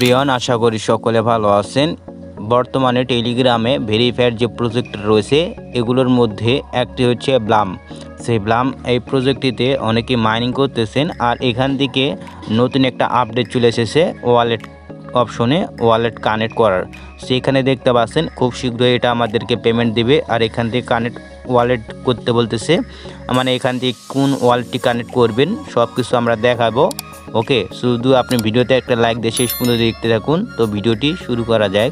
Brian আশা করি সকলে ভালো আছেন। বর্তমানে টেলিগ্রামে ভেরিফায়ার যে প্রজেক্ট রয়েছে, এগুলোর মধ্যে একটি হচ্ছে ব্লাম। সেই ব্লাম এই প্রজেক্টটিতে অনেকে মাইনিং করতেছেন আর এখান থেকে নতুন একটা আপডেট চলে এসেছে ওয়ালেট অপশনে ওয়ালেট কানেক্ট করার। সেখানে দেখতে পাচ্ছেন খুব শীঘ্রই এটা আমাদেরকে পেমেন্ট দিবে আর এখান থেকে কানেক্ট ওয়ালেট করতে বলতেছে। মানে এখান থেকে কোন ওয়ালেটটি কানেক্ট করবেন সব কিছু আমরা দেখাবো। ওকে শুধু আপনি ভিডিওতে একটা লাইক দিয়ে শেষ পর্যন্ত দেখতে থাকুন। তো ভিডিওটি শুরু করা যায়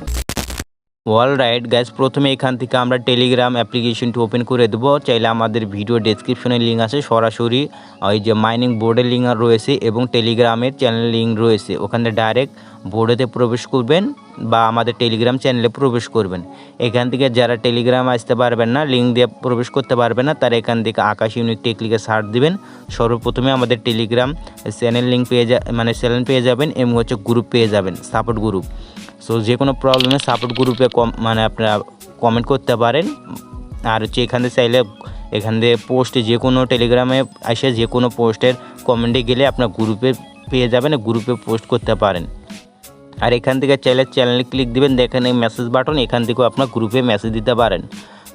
অল রাইট গ্যাস প্রথমে এখান থেকে আমরা টেলিগ্রাম অ্যাপ্লিকেশনটি ওপেন করে দেবো। চাইলে আমাদের ভিডিও ডেসক্রিপশনে লিঙ্ক আছে, সরাসরি, ওই যে মাইনিং বোর্ডের লিঙ্ক রয়েছে এবং টেলিগ্রামের চ্যানেল লিঙ্ক রয়েছে। ওখানে ডাইরেক্ট বোর্ডেতে প্রবেশ করবেন বা আমাদের টেলিগ্রাম চ্যানেলে প্রবেশ করবেন। এখান থেকে যারা টেলিগ্রাম আসতে পারবেন না লিঙ্ক দিয়ে প্রবেশ করতে পারবেন না, তারা এখান থেকে আকাশ ইউনিক টেকলিকে সার্চ দিবেন। সর্বপ্রথমে আমাদের টেলিগ্রাম চ্যানেল লিঙ্ক পেয়ে যা মানে চ্যানেল পেয়ে যাবেন এবং হচ্ছে গ্রুপ পেয়ে যাবেন সাপোর্ট গ্রুপ সো যে কোনো প্রবলেমে সাপোর্ট গ্রুপে কম মানে আপনারা কমেন্ট করতে পারেন। আর হচ্ছে এখান থেকে চাইলে এখান থেকে পোস্টে যে কোনো টেলিগ্রামে এসে যে কোনো পোস্টের কমেন্টে গেলে আপনার গ্রুপে পেয়ে যাবেন গ্রুপে পোস্ট করতে পারেন। আর এখান থেকে চাইলে চ্যানেলে ক্লিক দিবেন, দেখেন এই মেসেজ বাটন এখান থেকেও আপনার গ্রুপে মেসেজ দিতে পারেন।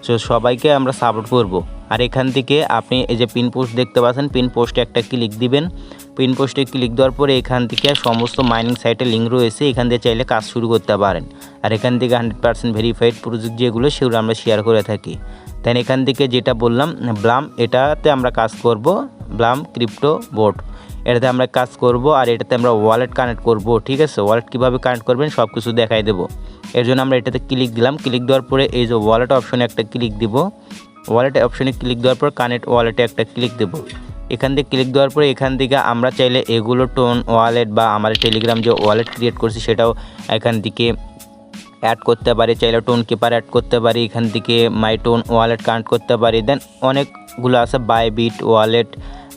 সো সবাইকে আমরা সাপোর্ট করব। আর এখান থেকে আপনি এই যে পিন পোস্ট দেখতে পাচ্ছেন পিন পোস্টে একটা ক্লিক দিবেন। পিন পোস্টে ক্লিক দেওয়ার পরে এখান থেকে সমস্ত মাইনিং সাইটের লিঙ্ক রয়েছে, এখান থেকে চাইলে কাজ শুরু করতে পারেন। আর এখান থেকে হান্ড্রেড পার্সেন্ট ভেরিফাইড প্রজেক্ট যেগুলো, সেগুলো আমরা শেয়ার করে থাকি। দেন এখান থেকে যেটা বললাম ব্লাম এটাতে আমরা কাজ করব ব্লাম ক্রিপ্টো বোর্ড এটাতে আমরা কাজ করব আর এটাতে আমরা ওয়ালেট কানেক্ট করব, ঠিক আছে? ওয়ালেট কীভাবে কানেক্ট করবেন সব কিছু দেখাই দেবো। এর জন্য আমরা এটাতে ক্লিক দিলাম। ক্লিক দেওয়ার পরে এই যে ওয়ালেট অপশনে একটা ক্লিক দিব। ওয়ালেট অপশনে ক্লিক দেওয়ার পর কানেক্ট ওয়ালেটে একটা ক্লিক দেবো। এখান থেকে ক্লিক দেওয়ার পরে এখান থেকে আমরা চাইলে এগুলো টোন ওয়ালেট বা আমাদের টেলিগ্রাম যে ওয়ালেট ক্রিয়েট করছি সেটাও এখান থেকে অ্যাড করতে পারি। চাইলে টোন কিপার অ্যাড করতে পারি। এখান থেকে মাই টোন ওয়ালেট কানেক্ট করতে পারি। দেন অনেকগুলো আছে বাই বিট ওয়ালেট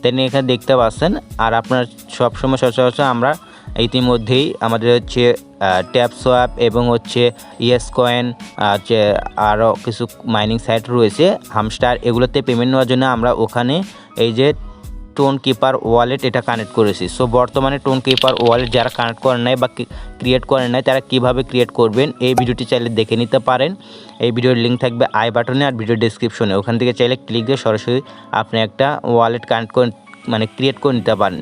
দেন এখানে দেখতে পাচ্ছেন, আর আপনার সবসময় সচরাচর আমরা ইতিমধ্যেই আমাদের হচ্ছে ট্যাপ সোয়াপ এবং হচ্ছে ইয়েস কয়েন হচ্ছে আরও কিছু মাইনিং সাইট রয়েছে। হামস্টার এগুলোতে পেমেন্ট নেওয়ার জন্য আমরা ওখানে এই যে টোন কিপার ওয়ালেট এটা কানেক্ট করেছি। সো বর্তমানে টোন কিপার ওয়ালেট যারা কানেক্ট করেন নাই বা ক্রিয়েট করেন নাই, তারা কীভাবে ক্রিয়েট করবেন এই ভিডিওটি চাইলে দেখে নিতে পারেন। এই ভিডিওর লিঙ্ক থাকবে আই বাটনে আর ভিডিও ডিসক্রিপশনে ওখান থেকে চাইলে ক্লিক দিয়ে সরাসরি আপনি একটা ওয়ালেট কানেক্ট করে মানে ক্রিয়েট করে নিতে পারেন।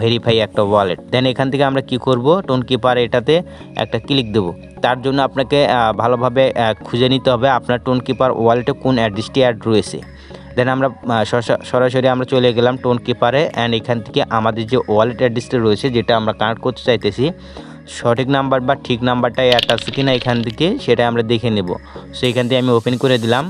ভেরিফাই একটা ওয়ালেট দেন এখান থেকে আমরা কি করব? টোন কিপার এটাতে একটা ক্লিক দেবো। তার জন্য আপনাকে ভালোভাবে খুঁজে নিতে হবে আপনার টোন কিপার ওয়ালেটে কোন অ্যাড্রেসটি অ্যাড রয়েছে। দেন আমরা সরাসরি আমরা চলে গেলাম টোন কিপারে অ্যান্ড এখান থেকে আমাদের যে ওয়ালেট অ্যাড্রেসটা রয়েছে, যেটা আমরা কানেক্ট করতে চাইতেছি, সঠিক নাম্বার বা ঠিক নাম্বারটা অ্যাড আছে কি না এখান থেকে, সেটা আমরা দেখে নেব। সো এখান থেকে আমি ওপেন করে দিলাম।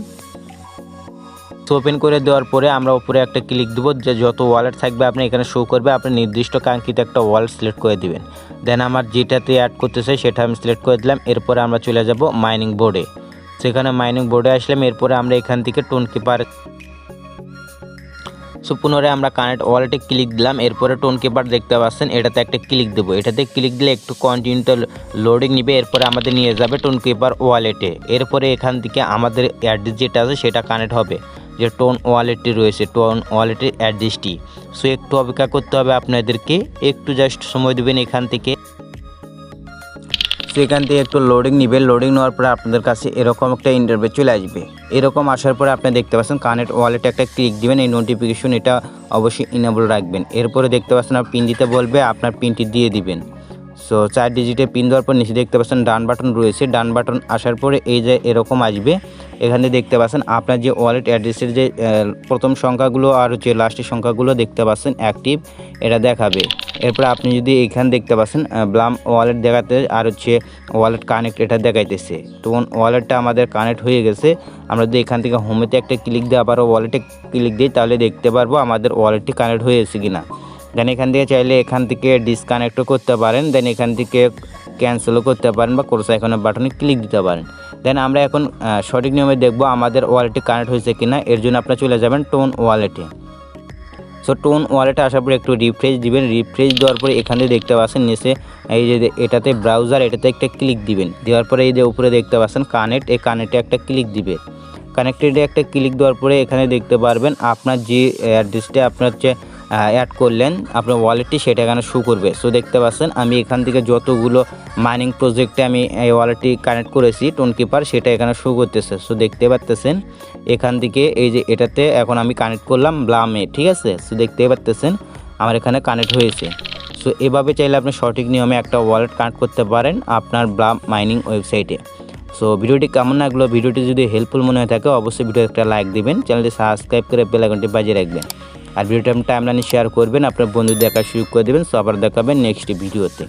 তো ওপেন করে দেওয়ার পরে আমরা উপরে একটা ক্লিক দেবো, যে যত ওয়ালেট থাকবে আপনি এখানে শো করবে, আপনি নির্দিষ্ট কাঙ্ক্ষিত একটা ওয়ালেট সিলেক্ট করে দিবেন। দেন আমার যেটাতে অ্যাড করতে চাই, সেটা আমি সিলেক্ট করে দিলাম, এরপরে আমরা চলে যাব মাইনিং বোর্ডে সেখানে মাইনিং বোর্ডে আসলাম, এরপরে আমরা এখান থেকে টোন কিপার সো পুনরায় আমরা কানেক্ট ওয়ালেটে ক্লিক দিলাম, এরপরে টোন কিপার দেখতে পাচ্ছেন, এটাতে একটা ক্লিক দেবো। এটাতে ক্লিক দিলে একটু কন্টিনিউতে লোডিং নিবে, এরপরে আমাদের নিয়ে যাবে টোন কিপার ওয়ালেটে এরপরে এখান থেকে আমাদের অ্যাড্রেস যেটা আছে, সেটা কানেক্ট হবে। যে টোন ওয়ালেটটি রয়েছে টোন ওয়ালেটের অ্যাড্রেসটি সো একটু অপেক্ষা করতে হবে আপনাদেরকে, একটু জাস্ট সময় দেবেন এখান থেকে। সো এখান থেকে একটু লোডিং নিবে। লোডিং নেওয়ার পরে আপনাদের কাছে এরকম একটা ইন্টারভিউ চলে আসবে। এরকম আসার পরে আপনি দেখতে পাচ্ছেন কানেক্ট ওয়ালেটে একটা ক্লিক দিবেন। এই নোটিফিকেশন এটা অবশ্যই ইনেবল রাখবেন। এরপরে দেখতে পাচ্ছেন পিন দিতে বলবে, আপনার পিনটি দিয়ে দিবেন। সো চার ডিজিটে পিন দেওয়ার পর নিচে দেখতে পাচ্ছেন ডান বাটন রয়েছে। ডান বাটন আসার পরে এই যে এরকম আসবে, এখানে দেখতে পাচ্ছেন আপনার যে ওয়ালেট অ্যাড্রেসের যে প্রথম সংখ্যাগুলো আর হচ্ছে লাস্টের সংখ্যাগুলো দেখতে পাচ্ছেন অ্যাক্টিভ এটা দেখাবে। এরপর আপনি যদি এখানে দেখতে পাচ্ছেন ব্লাম ওয়ালেট দেখাতে আর হচ্ছে ওয়ালেট কানেক্ট এটা দেখাইতেছে। তো ওয়ালেটটা আমাদের কানেক্ট হয়ে গেছে। আমরা যদি এখান থেকে হোমেতে একটা ক্লিক দিয়ে আবারও ওয়ালেটে ক্লিক দিই, তাহলে দেখতে পারব আমাদের ওয়ালেটটি কানেক্ট হয়েছে কিনা। দেন এখান থেকে চাইলে এখান থেকে ডিসকানেক্টও করতে পারেন। দেন এখান থেকে ক্যান্সেলও করতে পারেন বা কোর্স এখানে বাটনে ক্লিক দিতে পারেন। দেন আমরা এখন সঠিক নিয়মে দেখব আমাদের ওয়ালেটে কানেক্ট হয়েছে কিনা। এর জন্য আপনারা চলে যাবেন টোন ওয়ালেটে সো টোন ওয়ালেটে আসার পরে একটু রিফ্রেশ দিবেন। রিফ্রেশ দেওয়ার পরে এখান এখানে দেখতে পাচ্ছেন নিচে এই যে এটাতে ব্রাউজার এটাতে একটা ক্লিক দিবেন। দেওয়ার পরে এই যে উপরে দেখতে পাচ্ছেন কানেক্ট এই কানেক্টে একটা ক্লিক দিবে। কানেক্টেডে একটা ক্লিক দেওয়ার পরে এখানে দেখতে পারবেন আপনার যে অ্যাড্রেসটা আপনার হচ্ছে অ্যাড করলেন, আপনার ওয়ালেটটি সেটা এখানে শো করবে। সো দেখতে পাচ্ছেন, আমি এখান থেকে যতগুলো মাইনিং প্রজেক্টে আমি এই ওয়ালেটটি কানেক্ট করেছি টোন কিপার সেটা এখানে শু করতেছে। সো দেখতে পাচ্তেছেন, এখান থেকে এই যে এটাতে এখন আমি কানেক্ট করলাম ব্লামে ঠিক আছে? সো দেখতে পাচ্তেছেন, আমার এখানে কানেক্ট হয়েছে। সো এভাবে চাইলে আপনি সঠিক নিয়মে একটা ওয়ালেট কানেক্ট করতে পারেন আপনার ব্লাম মাইনিং ওয়েবসাইটে সো ভিডিওটি কেমন লাগল? ভিডিওটি যদি হেল্পফুল মনে হয়ে থাকে, অবশ্যই ভিডিও একটা লাইক দিবেন। চ্যানেলটি সাবস্ক্রাইব করে বেল আইকনটি বাজিয়ে রাখবেন। আর ভিডিওটা টাইমলাইনে শেয়ার করবেন। আপনার বন্ধু দেখা শুরু করে দেবেন। সবার দেখাবেন নেক্সট ভিডিওতে